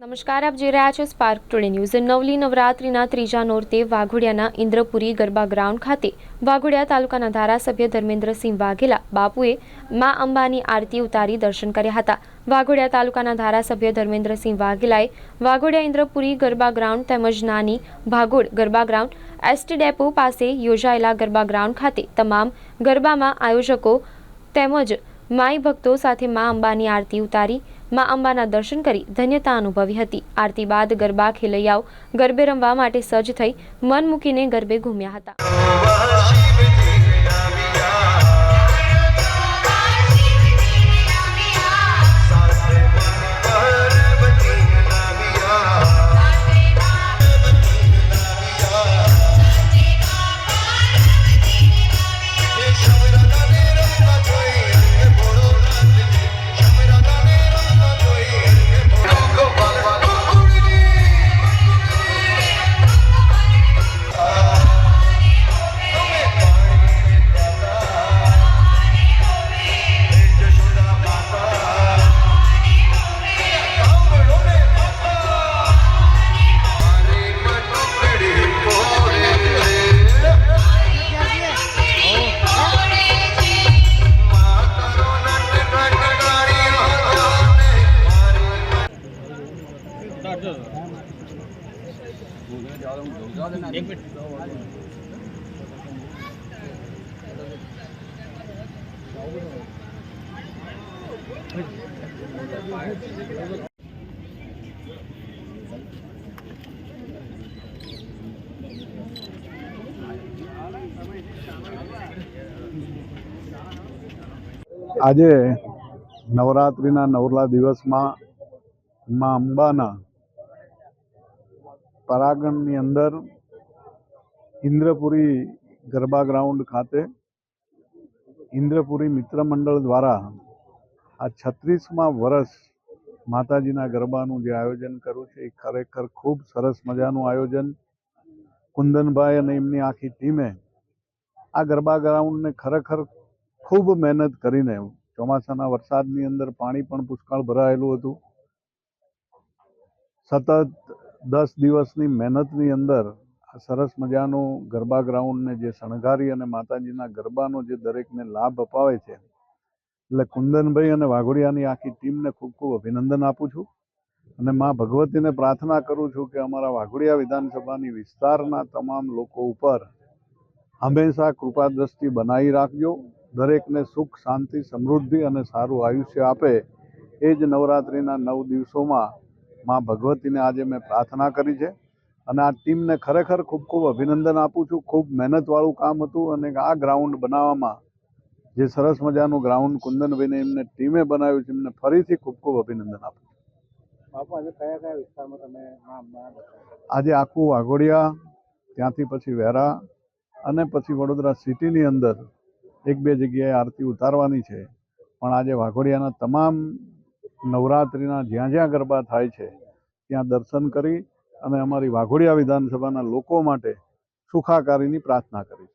નમસ્કાર, આપ જોઈ રહ્યા છો સ્પાર્ક ટુડે ન્યૂઝ નવલી નવરાત્રીના ત્રીજા નોરતે વાઘોડિયાના ઇન્દ્રપુરી ગરબા ગ્રાઉન્ડ ખાતે વાઘોડિયા તાલુકાના ધારાસભ્ય ધર્મેન્દ્રસિંહ વાઘેલા બાપુએ મા અંબાની આરતી ઉતારી દર્શન કર્યા હતા. વાઘોડિયા તાલુકાના ધારાસભ્ય ધર્મેન્દ્રસિંહ વાઘેલાએ વાઘોડિયા ઇન્દ્રપુરી ગરબા ગ્રાઉન્ડ તેમજ Nani Bhagol garba ground, ST depot પાસે યોજાયેલા ગરબા ગ્રાઉન્ડ ખાતે તમામ ગરબામાં આયોજકો તેમજ માઈ ભક્તો સાથે મા અંબાની આરતી ઉતારી મા અંબાના દર્શન કરી ધન્યતા અનુભવી હતી. આરતી બાદ ગરબા ખેલૈયાઓ ગરબે રમવા માટે સજ્જ થઈ મન મૂકીને ગરબે ઘૂમ્યા હતા. આજે નવરાત્રિના નવલા દિવસમાં મા અંબાના પરાગણની અંદર ઇન્દ્રપુરી ગરબા ગ્રાઉન્ડ ખાતે ઇન્દ્રપુરી મિત્ર મંડળ દ્વારા આ છત્રીસમાં વર્ષ માતાજીના ગરબાનું જે આયોજન કર્યું છે, એ ખરેખર ખૂબ સરસ મજાનું આયોજન. કુંદનભાઈ અને એમની આખી ટીમે આ ગરબા ગ્રાઉન્ડને ખરેખર ખૂબ મહેનત કરીને ચોમાસાના વરસાદની અંદર પાણી પણ પુષ્કળ ભરાયેલું હતું. સતત દસ દિવસની મહેનતની અંદર આ સરસ મજાનું ગરબા ગ્રાઉન્ડને જે શણગારી અને માતાજીના ગરબાનો જે દરેકને લાભ અપાવે છે, એટલે કુંદનભાઈ અને વાઘોડિયાની આખી ટીમને ખૂબ ખૂબ અભિનંદન આપું છું. અને મા ભગવતીને પ્રાર્થના કરું છું કે અમારા વાઘોડિયા વિધાનસભાની વિસ્તારના તમામ લોકો ઉપર હંમેશા કૃપા દ્રષ્ટિ બનાવી રાખજો. દરેકને સુખ, શાંતિ, સમૃદ્ધિ અને સારું આયુષ્ય આપે. એ જ નવરાત્રિના નવ દિવસોમાં મા ભગવતીને આજે મેં પ્રાર્થના કરી છે અને આ ટીમને ખરેખર ખૂબ ખૂબ અભિનંદન આપું છું ખૂબ મહેનતવાળું કામ હતું અને આ ગ્રાઉન્ડ બનાવવામાં જે સરસ મજાનું ગ્રાઉન્ડ કુંદનભાઈને એમને ટીમે બનાવ્યું છે એમને ફરીથી ખૂબ ખૂબ અભિનંદન આપું છું. બાપુ આજે કયા કયા વિસ્તારમાં તમે? આજે આખું વાઘોડિયા ત્યાંથી પછી વેરા અને પછી વડોદરા સિટીની અંદર એક બે જગ્યાએ આરતી ઉતારવાની છે પણ આજે વાઘોડિયાના તમામ નવરાત્રિના જ્યાં જ્યાં ગરબા થાય છે, ત્યાં દર્શન કરી અને અમારી વાઘોડિયા વિધાનસભાના લોકો માટે સુખાકારીની પ્રાર્થના કરી